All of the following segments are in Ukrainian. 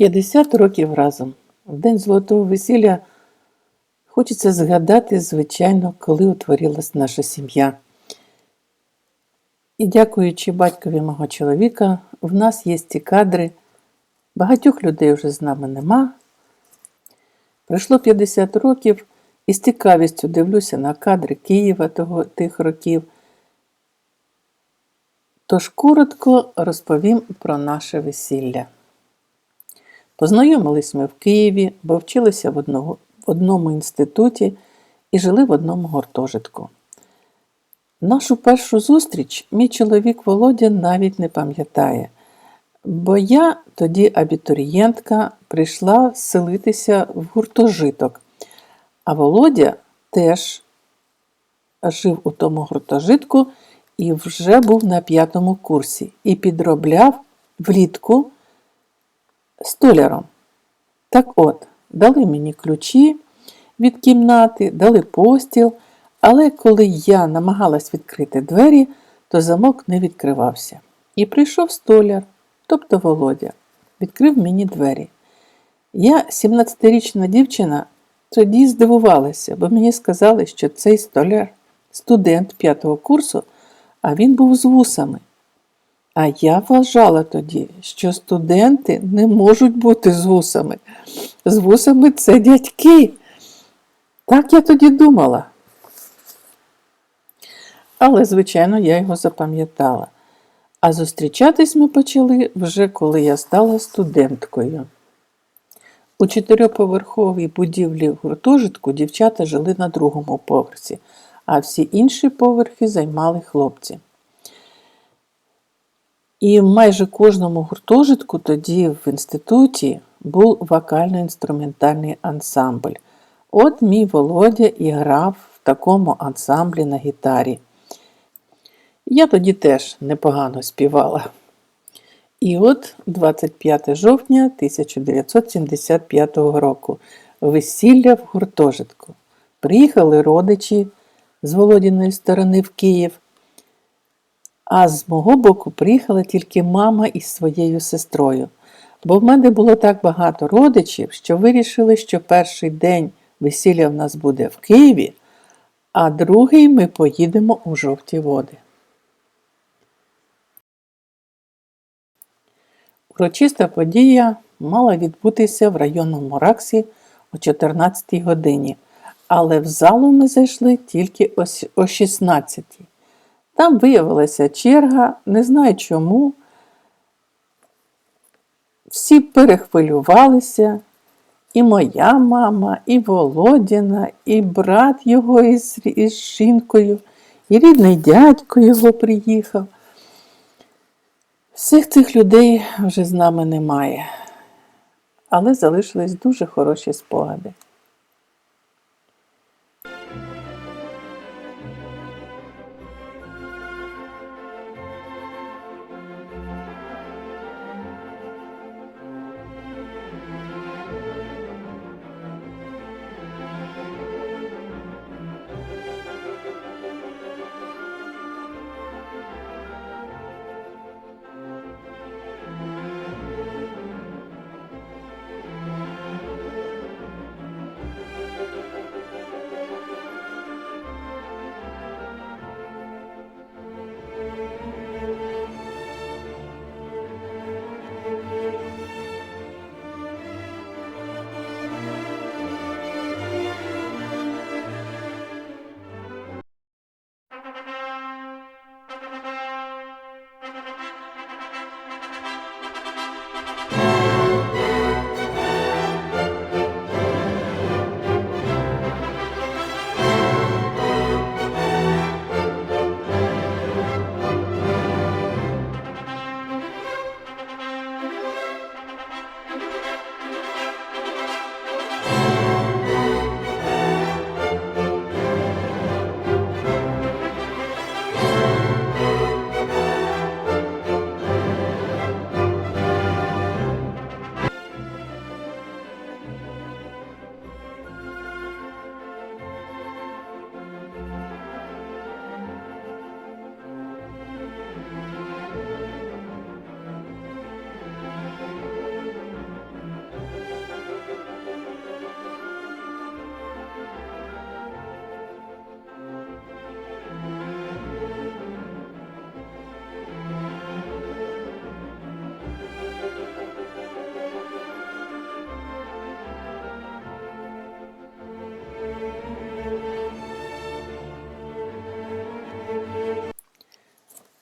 50 років разом. В день золотого весілля хочеться згадати, звичайно, коли утворилась наша сім'я. І дякуючи батькові мого чоловіка, в нас є ці кадри. Багатьох людей вже з нами нема. Пройшло 50 років і з цікавістю дивлюся на кадри Києва того, тих років. Тож коротко розповім про наше весілля. Познайомились ми в Києві, бо вчилися в, одного, в одному інституті і жили в одному гуртожитку. Нашу першу зустріч мій чоловік Володя навіть не пам'ятає, бо я тоді абітурієнтка прийшла селитися в гуртожиток, а Володя теж жив у тому гуртожитку і вже був на п'ятому курсі і підробляв влітку столяром. Так от, дали мені ключі від кімнати, дали постіл, але коли я намагалась відкрити двері, то замок не відкривався. І прийшов столяр, тобто Володя, відкрив мені двері. Я, 17-річна дівчина, тоді здивувалася, бо мені сказали, що цей столяр студент п'ятого курсу, а він був з вусами. А я вважала тоді, що студенти не можуть бути з вусами. З вусами це дядьки. Так я тоді думала. Але, звичайно, я його запам'ятала. А зустрічатись ми почали вже коли я стала студенткою. У чотириповерховій будівлі в гуртожитку дівчата жили на другому поверсі, а всі інші поверхи займали хлопці. І в майже кожному гуртожитку тоді в інституті був вокально-інструментальний ансамбль. От мій Володя і грав в такому ансамблі на гітарі. Я тоді теж непогано співала. І от 25 жовтня 1975 року весілля в гуртожитку. Приїхали родичі з Володіної сторони в Київ. А з мого боку приїхала тільки мама із своєю сестрою. Бо в мене було так багато родичів, що вирішили, що перший день весілля в нас буде в Києві, а другий ми поїдемо у жовті води. Урочиста подія мала відбутися в районному Раксі о 14 годині, але в залу ми зайшли тільки о 16. Там виявилася черга, не знаю чому. Всі перехвилювалися, і моя мама, і Володіна, і брат його із, із жінкою, і рідний дядько його приїхав. Всіх цих людей вже з нами немає, але залишились дуже хороші спогади.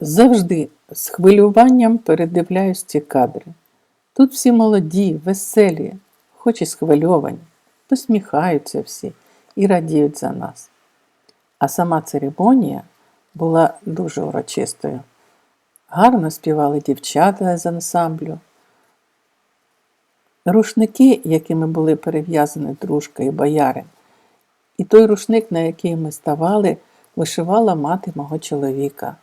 Завжди з хвилюванням передивляюсь ці кадри. Тут всі молоді, веселі, хоч і схвильовані, посміхаються всі і радіють за нас. А сама церемонія була дуже урочистою. Гарно співали дівчата з ансамблю. Рушники, якими були перев'язані дружка і боярин, і той рушник, на який ми ставали, вишивала мати мого чоловіка.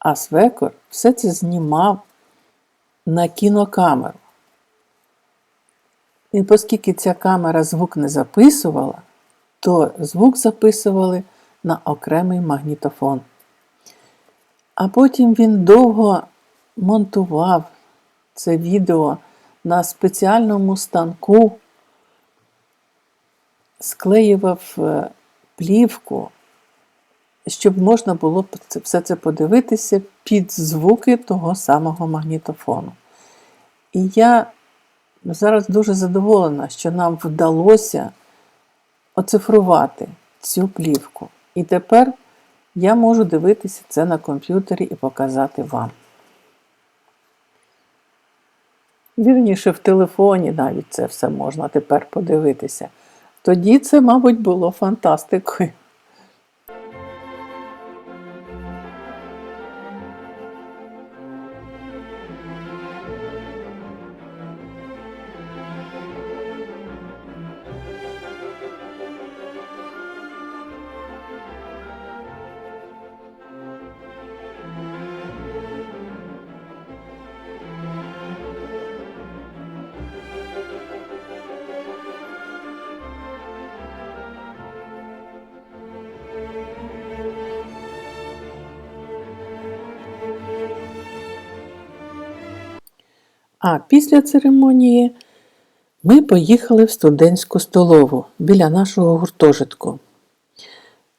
А свекор все це знімав на кінокамеру. І оскільки ця камера звук не записувала, то звук записували на окремий магнітофон. А потім він довго монтував це відео на спеціальному станку, склеював е, плівку, щоб можна було все це подивитися під звуки того самого магнітофону. І я зараз дуже задоволена, що нам вдалося оцифрувати цю плівку. І тепер я можу дивитися це на комп'ютері і показати вам. Вірніше, в телефоні навіть це все можна тепер подивитися. Тоді це, мабуть, було фантастикою. А після церемонії ми поїхали в студентську столову біля нашого гуртожитку.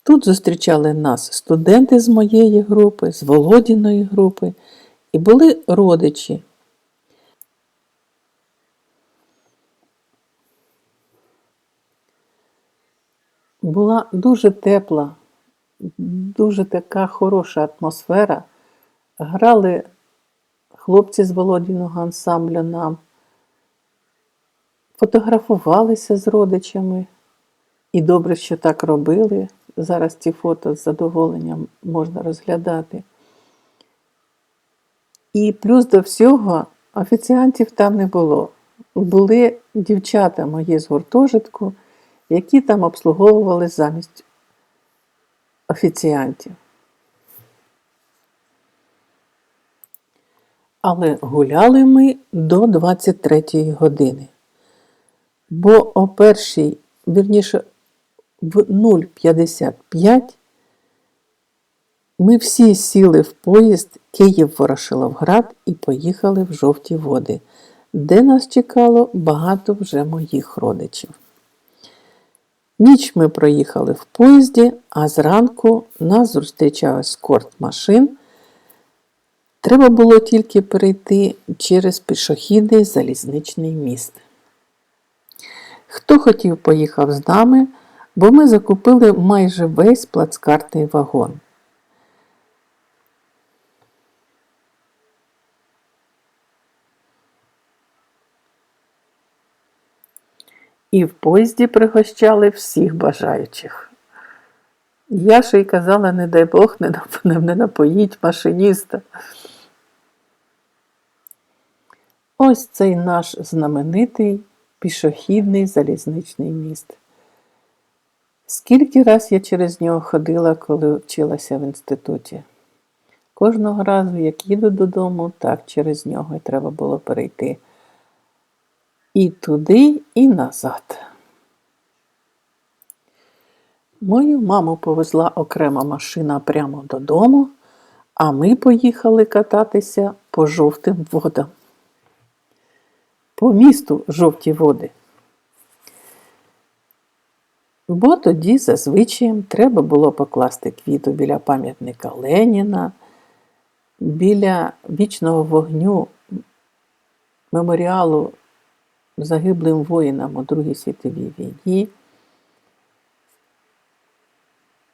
Тут зустрічали нас студенти з моєї групи, з Володіної групи, і були родичі. Була дуже тепла, дуже така хороша атмосфера. Грали хлопці з Володіного ансамблю нам, фотографувалися з родичами. І добре, що так робили. Зараз ці фото з задоволенням можна розглядати. І плюс до всього офіціантів там не було. Були дівчата мої з гуртожитку, які там обслуговували замість офіціантів. Але гуляли ми до 23 години. Бо о першій, вірніше, в 0,55 ми всі сіли в поїзд Київ-Ворошиловград і поїхали в жовті води, де нас чекало багато вже моїх родичів. Ніч ми проїхали в поїзді, а зранку нас зустрічав ескорт машин. Треба було тільки перейти через пішохідний залізничний міст. Хто хотів, поїхав з нами, бо ми закупили майже весь плацкартний вагон. І в поїзді пригощали всіх бажаючих. Я ще й казала, не дай Бог, не напоїть машиніста. Ось цей наш знаменитий пішохідний залізничний міст. Скільки раз я через нього ходила, коли вчилася в інституті. Кожного разу, як їду додому, так через нього і треба було перейти. І туди, і назад. Мою маму повезла окрема машина прямо додому, а ми поїхали кататися по жовтим водам. По місту жовті води. Бо тоді зазвичай треба було покласти квіту біля пам'ятника Леніна, біля вічного вогню меморіалу загиблим воїнам у Другій світовій війні.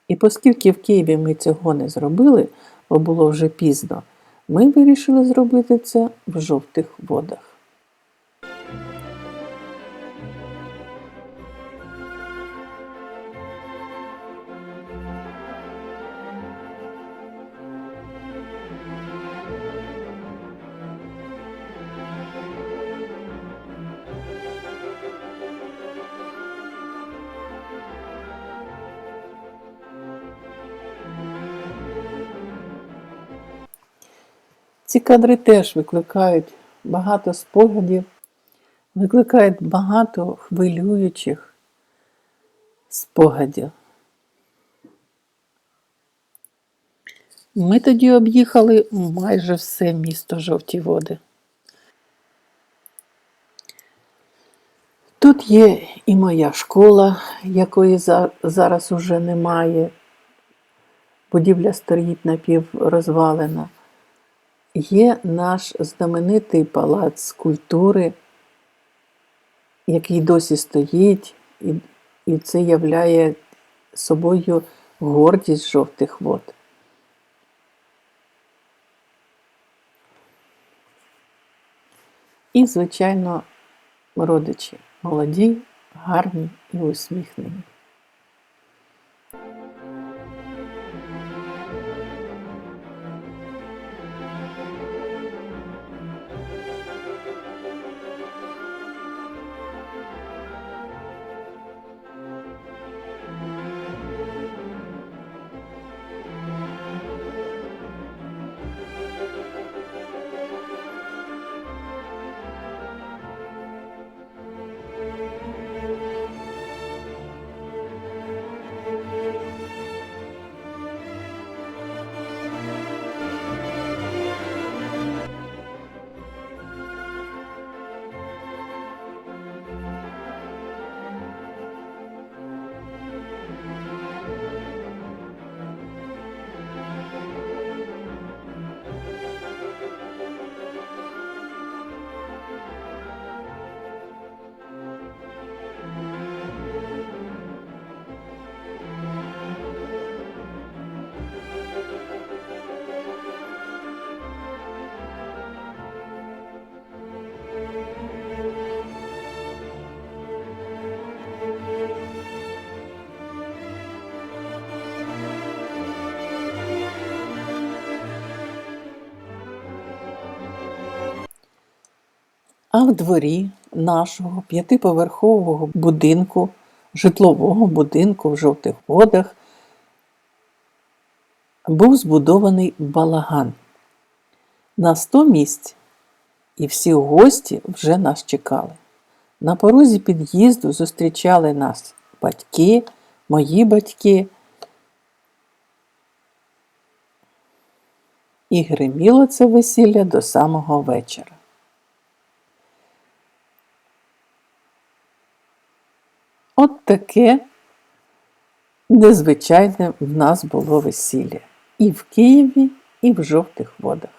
І оскільки в Києві ми цього не зробили, бо було вже пізно, ми вирішили зробити це в жовтих водах. Ці кадри теж викликають багато спогадів, викликають багато хвилюючих спогадів. Ми тоді об'їхали майже все місто Жовті Води. Тут є і моя школа, якої зараз уже немає. Будівля стоїть напіврозвалена. Є наш знаменитий палац культури, який досі стоїть, і, це являє собою гордість жовтих вод. І, звичайно, родичі молоді, гарні і усміхнені. А в дворі нашого п'ятиповерхового будинку, житлового будинку в жовтих водах, був збудований балаган на 100 місць, і всі гості вже нас чекали. На порозі під'їзду зустрічали нас батьки, мої батьки. І гриміло це весілля до самого вечора. От таке незвичайне в нас було весілля і в Києві, і в жовтих водах.